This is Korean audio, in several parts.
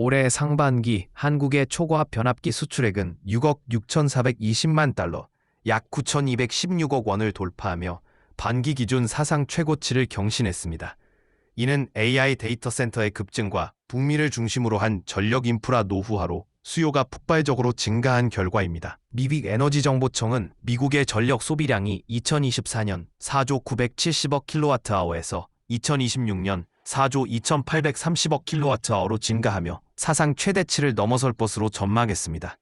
올해 상반기 한국의 초고압 변압기 수출액은 6억 6,420만 달러, 약 9,216억 원을 돌파하며 반기 기준 사상 최고치를 경신했습니다. 이는 AI 데이터 센터의 급증과 북미를 중심으로 한 전력 인프라 노후화로 수요가 폭발적으로 증가한 결과입니다. 미빅 에너지정보청은 미국의 전력 소비량이 2024년 4조 970억 킬로와트아워에서 2026년 4조 2830억 킬로와트아워로 증가하며 사상 최대치를 넘어설 것으로 전망했습니다.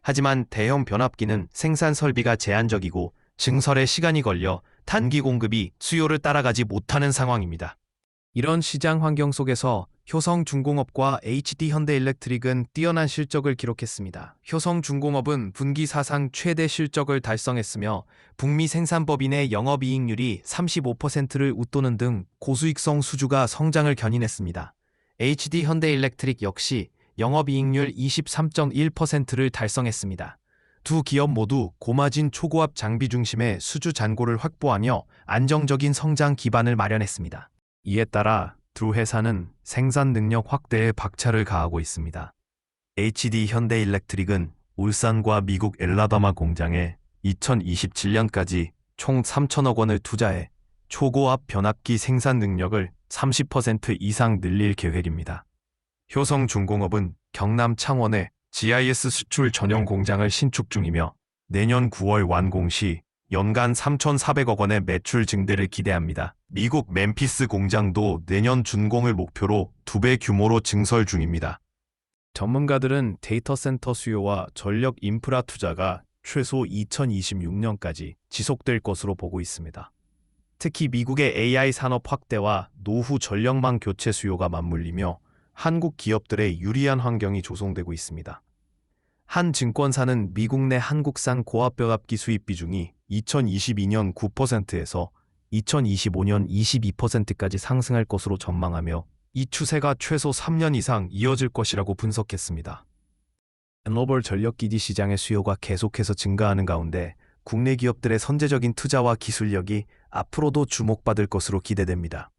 하지만 대형 변압기는 생산 설비가 제한적이고 증설에 시간이 걸려 단기 공급이 수요를 따라가지 못하는 상황입니다. 이런 시장 환경 속에서 효성중공업과 HD 현대일렉트릭은 뛰어난 실적을 기록했습니다. 효성중공업은 분기 사상 최대 실적을 달성했으며 북미 생산법인의 영업이익률이 35%를 웃도는 등 고수익성 수주가 성장을 견인했습니다. HD 현대일렉트릭 역시 영업이익률 23.1%를 달성했습니다. 두 기업 모두 고마진 초고압 장비 중심의 수주 잔고를 확보하며 안정적인 성장 기반을 마련했습니다. 이에 따라 두 회사는 생산 능력 확대에 박차를 가하고 있습니다. HD 현대일렉트릭은 울산과 미국 엘라바마 공장에 2027년까지 총 3천억 원을 투자해 초고압 변압기 생산 능력을 30% 이상 늘릴 계획입니다. 효성중공업은 경남 창원에 GIS 수출 전용 공장을 신축 중이며 내년 9월 완공 시 연간 3,400억 원의 매출 증대를 기대합니다. 미국 멤피스 공장도 내년 준공을 목표로 두 배 규모로 증설 중입니다. 전문가들은 데이터 센터 수요와 전력 인프라 투자가 최소 2026년까지 지속될 것으로 보고 있습니다. 특히 미국의 AI 산업 확대와 노후 전력망 교체 수요가 맞물리며 한국 기업들의 유리한 환경이 조성되고 있습니다. 한 증권사는 미국 내 한국산 고압변압기 수입 비중이 2022년 9%에서 2025년 22%까지 상승할 것으로 전망하며 이 추세가 최소 3년 이상 이어질 것이라고 분석했습니다. 글로벌 전력기지 시장의 수요가 계속해서 증가하는 가운데 국내 기업들의 선제적인 투자와 기술력이 앞으로도 주목받을 것으로 기대됩니다.